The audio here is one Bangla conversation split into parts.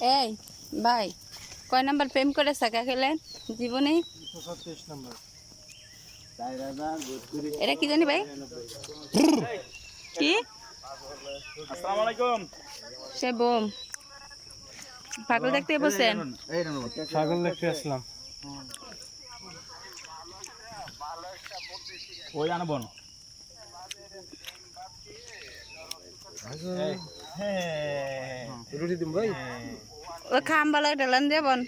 এই ভাই কয় নাম্বার প্রেম করে সাকা খেলেন জীবনে? এটা কি জানি ভাই? কি? সে বোম। পাগল দেখতে বসেন। ছাগল দেখতে আসলাম। ওই আনবন রুটি দিম ভাই? ও খাম্বালা ডালান দেবন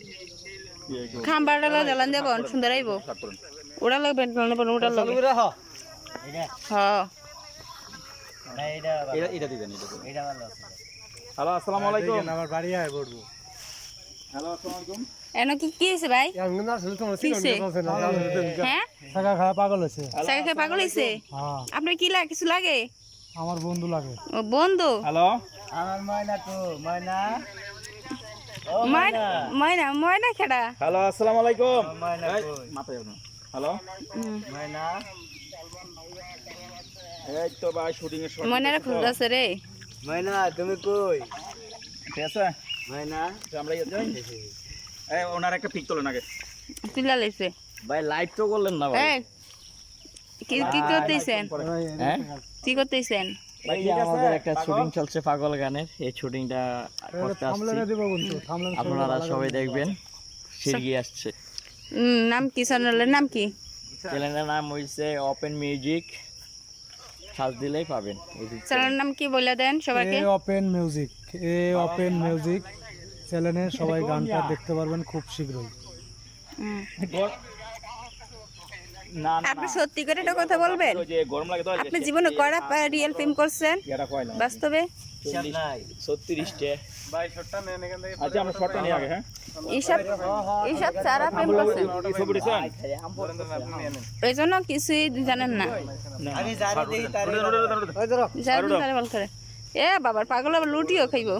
খাম্বার ডালা ডালান দেবন সুন্দর আইব ওটা লাগবে ডালান দেবন ওটা লাগবে। হ। এটা দিবেন এটা হ্যালো আসসালামু আলাইকুম। আমার বাড়ি আয় পড়ব। হ্যালো আসসালামু আলাইকুম। এন কি কি হয়েছে ভাই? হ্যাঁ? খাওয়া পাগল খেয়ে পাগল হয়েছে হ্যাঁ। আপনার কি লাগে কিছু লাগে? আমার বন্ধু লাগে। ও বন্ধু? হ্যালো। আমার ময়না তো ময়না। ময়না ময়না। ময়না খেড়া হ্যালো আসসালামু আলাইকুম। মাথায় হ্যালো। ময়না? এই তো ভাই শুটিং এর ময়নারা খুঁজ আছে রে। ময়না তুমি কই? ঠিক আছে? ময়না? আমরা ইয়ে যাই। এই ওনার একটা পিক তোলেন আগে। তুলা লাইছে ভাই লাইভ তো করলেন না এই কি কি করতেছেন? হ্যাঁ? কি করতেছেন? ভাই আমাদের একটা শুটিং চলছে পাগল গানের। এই শুটিংটা করতে আসছি। আপনারা সবাই দেখবেন সিরগি আসছে। নাম কি চ্যানেলের নাম কি? চ্যানেলের নাম হইছে ওপেন মিউজিক সার্চ দিলেই পাবেন। চ্যানেলের নাম কি বলে দেন সবাইকে? ওপেন মিউজিক এ ওপেন মিউজিক চ্যানেলে সবাই গানটা দেখতে পারবেন খুব শীঘ্রই। আপনি সত্যি করে একটা কথা বলবেন? ওই যে গরম লাগে তো আপনি জীবনে কয়টা রিয়েল ফিল্ম করছেন? এটা কয় না? বাস্তবে? আচ্ছা আমরা শর্টটা নিয়ে আগে হ্যাঁ? এই জন্য কিছুই জানেন না। এ বাবার পাগল আবার লুটিও খাইব।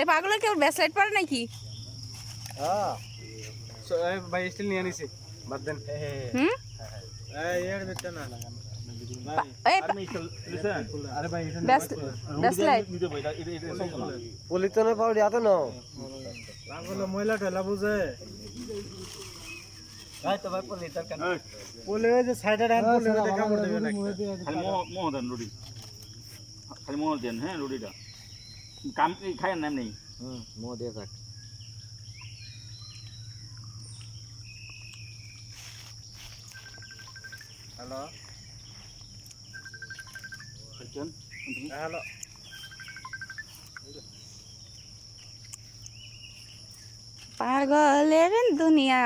এ পাগলের কেউ ব্যাসলাইট পারে নাকি? ভাই স্টিল নিয়ে নিছি। বাদ দেন হুম এই এর বেটা না পা- এই আর মিস্টার লিসেন আরে ভাই এটা ব্যাসলাইট নিতে বই এটা এটা এটা চলতো না পলিতনে পাউডি আতো না পাগল ময়লা ঠেলা বুঝে ভাই তো ভাই পলিতন কেন পলি যে সাইডে ডান পলি দেখা পড়ে দেবে না খালি মোহ মোহ দেন রুটি খালি মোহ দেন হ্যাঁ রুটিটা কাম খায় না এমনি হুম মো দিয়ে থাক হ্যালো বুঝছেন হ্যালো পাগলের দুনিয়া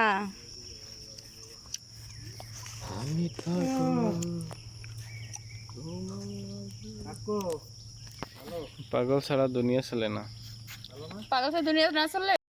কাকু পাগল ছাড়া দুনিয়া চলে না পাগল দুনিয়া না চললে